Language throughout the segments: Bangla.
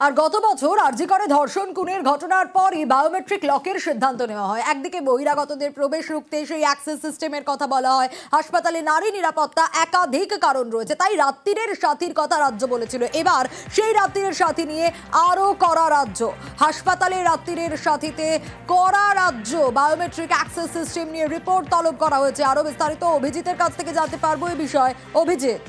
আর গত বছর আরজি করে ধর্ষণ খুনের ঘটনার পরই বায়োমেট্রিক লকের সিদ্ধান্ত নেওয়া হয়। একদিকে বহিরাগতদের প্রবেশ রুখতে সেই অ্যাক্সেস সিস্টেমের কথা বলা হয়। হাসপাতালে নারী নিরাপত্তা একাধিক কারণ রয়েছে, তাই রাত্রিরের সাথীর কথা রাজ্য বলেছিল। এবার সেই রাত্রিরের সাথী নিয়ে আরও করা রাজ্য। হাসপাতালে রাত্রিরের সাথীতে করা রাজ্য বায়োমেট্রিক অ্যাক্সেস সিস্টেম নিয়ে রিপোর্ট তলব করা হয়েছে। আরও বিস্তারিত অভিজিতের কাছ থেকে জানতে পারব এই বিষয়। অভিজিৎ।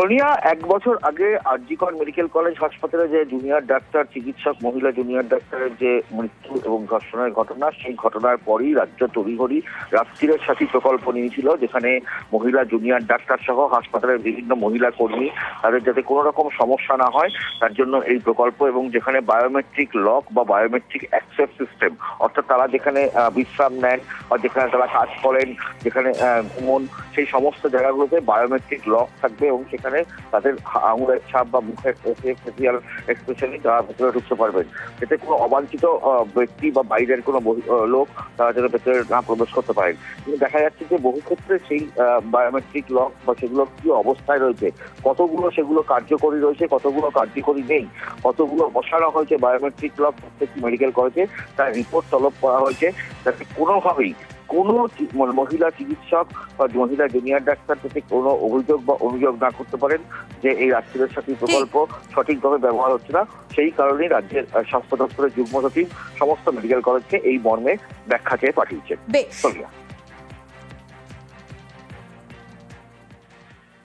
সোনিয়া, এক বছর আগে আরজিকর মেডিকেল কলেজ হাসপাতালে যে জুনিয়র ডাক্তার, চিকিৎসক, মহিলা জুনিয়র ডাক্তারের যে মৃত্যু এবং ধর্ষণের ঘটনা, সেই ঘটনার পরই রাজ্য তড়িঘড়ি রাত্রিরের সাথী প্রকল্প নিয়েছিল, যেখানে মহিলা জুনিয়র ডাক্তার সহ হাসপাতালের বিভিন্ন মহিলা কর্মী, তাদের যাতে কোনো রকম সমস্যা না হয়, তার জন্য এই প্রকল্প এবং যেখানে বায়োমেট্রিক লক বা বায়োমেট্রিক অ্যাক্সেস সিস্টেম অর্থাৎ তারা যেখানে বিশ্রাম নেন বা যেখানে তারা কাজ করেন, যেখানে ঘুমন, সেই সমস্ত জায়গাগুলোতে বায়োমেট্রিক লক থাকবে এবং সেখানে তাদের হা- আঙুলের ছাপ বা মুখের ফেসিয়াল এক্সপ্রেশনই তারা ভেতরে ঢুকতে পারবেন। এতে কোনো অবাঞ্ছিত ব্যক্তি বা বাইরের কোনো লোক তারা যাতে ভেতরে না প্রবেশ করতে পারেন। কিন্তু দেখা যাচ্ছে যে বহু ক্ষেত্রে সেই বায়োমেট্রিক লক বা সেগুলো কি অবস্থায় রয়েছে? কতগুলো সেগুলো কার্যকরী রয়েছে, কতগুলো কার্যকরী নেই? কতগুলো বসানো হয়েছে? বায়োমেট্রিক লক প্রত্যেকটি মেডিকেল কলেজে তার রিপোর্ট তলব করা হয়েছে। যাতে কোনোভাবেই কোনো মহিলা চিকিৎসক বা মহিলা জুনিয়র ডাক্তার থেকে কোনো অভিযোগ বা অভিযোগ না করতে পারেন যে এই রাষ্ট্রীয় সাথী প্রকল্প সঠিকভাবে ব্যবহার হচ্ছে না। সেই কারণে রাজ্যের স্বাস্থ্য দপ্তরের যুগ্ম সচিব সমস্ত মেডিকেল কলেজকে এই মর্মে ব্যাখ্যা চেয়ে পাঠিয়েছেন।